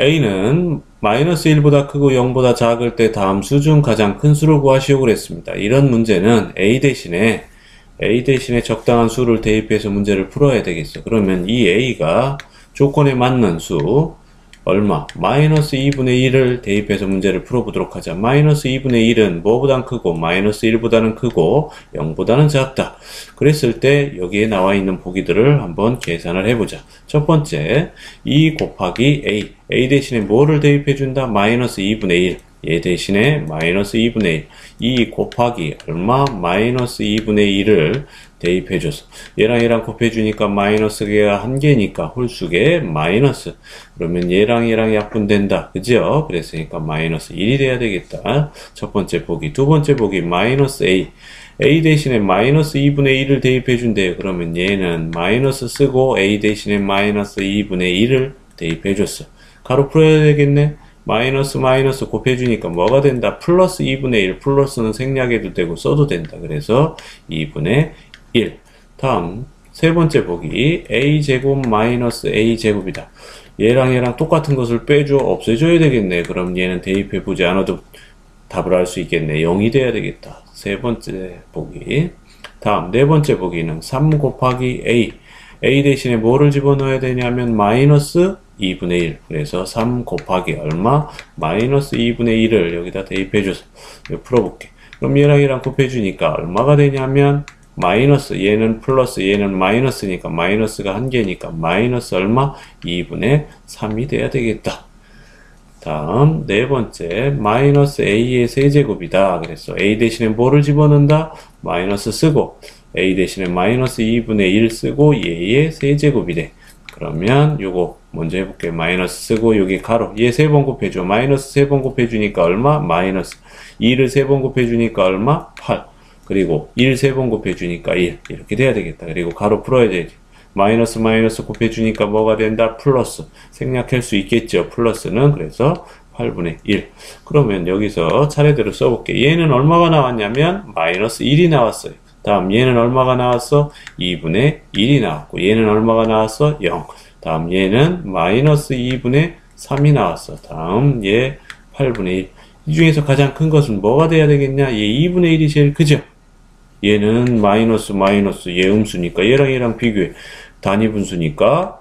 a는 마이너스 1보다 크고 0보다 작을 때 다음 수 중 가장 큰 수를 구하시오 그랬습니다. 이런 문제는 a 대신에 a 대신에 적당한 수를 대입해서 문제를 풀어야 되겠어. 그러면 이 a가 조건에 맞는 수 얼마? 마이너스 2분의 1을 대입해서 문제를 풀어보도록 하자. 마이너스 2분의 1은 뭐보단 크고 마이너스 1보다는 크고 0보다는 작다. 그랬을 때 여기에 나와 있는 보기들을 한번 계산을 해보자. 첫 번째 2 곱하기 a a 대신에 뭐를 대입해준다? 마이너스 2분의 1. 얘 대신에 마이너스 2분의 1. 2 곱하기 얼마? 마이너스 2분의 1을 대입해줘서 얘랑 얘랑 곱해주니까 마이너스가 한 개니까 홀수계 마이너스. 그러면 얘랑 얘랑 약분된다. 그죠? 그랬으니까 마이너스 1이 돼야 되겠다. 첫 번째 보기. 두 번째 보기. 마이너스 a. A 대신에 마이너스 2분의 1을 대입해준대요 그러면 얘는 마이너스 쓰고 a 대신에 마이너스 2분의 1을 대입해줬어. 가로 풀어야 되겠네 마이너스 마이너스 곱해주니까 뭐가 된다? 플러스 2분의 1 플러스는 생략해도 되고 써도 된다 그래서 2분의 1. 다음 세 번째 보기 a제곱 마이너스 a제곱이다. 얘랑 얘랑 똑같은 것을 빼줘 없애줘야 되겠네. 그럼 얘는 대입해보지 않아도 답을 할수 있겠네. 0이 돼야 되겠다. 세 번째 보기 다음 네 번째 보기는 3 곱하기 a a 대신에 뭐를 집어넣어야 되냐면 마이너스 2분의 1 그래서 3 곱하기 얼마? 마이너스 2분의 1을 여기다 대입해줘서 풀어볼게. 그럼 얘랑 얘랑 곱해주니까 얼마가 되냐면 마이너스 얘는 플러스 얘는 마이너스니까 마이너스가 한 개니까 마이너스 얼마? 2분의 3이 돼야 되겠다. 다음 네 번째 마이너스 a의 세제곱이다. 그래서 a 대신에 뭐를 집어넣는다? 마이너스 쓰고 a 대신에 마이너스 2분의 1 쓰고 얘의 세제곱이래. 그러면 요거 먼저 해볼게요. 마이너스 쓰고 여기 가로 얘 세 번 곱해줘. 마이너스 세 번 곱해주니까 얼마? 마이너스 2를 세 번 곱해주니까 얼마? 8 그리고 1 세 번 곱해주니까 1 이렇게 돼야 되겠다. 그리고 가로 풀어야 되지. 마이너스 마이너스 곱해주니까 뭐가 된다? 플러스 생략할 수 있겠죠. 플러스는 그래서 8분의 1 그러면 여기서 차례대로 써볼게 얘는 얼마가 나왔냐면 마이너스 1이 나왔어요. 다음 얘는 얼마가 나왔어? 2분의 1이 나왔고 얘는 얼마가 나왔어? 0 다음 얘는 마이너스 2분의 3이 나왔어. 다음 얘 8분의 1. 이 중에서 가장 큰 것은 뭐가 돼야 되겠냐? 얘 2분의 1이 제일 크죠? 얘는 마이너스 마이너스 얘 음수니까 얘랑 얘랑 비교해. 단위 분수니까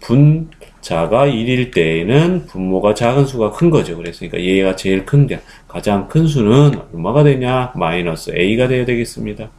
분자가 1일 때에는 분모가 작은 수가 큰 거죠. 그랬으니까 얘가 제일 큰데 가장 큰 수는 얼마가 되냐? 마이너스 a가 돼야 되겠습니다.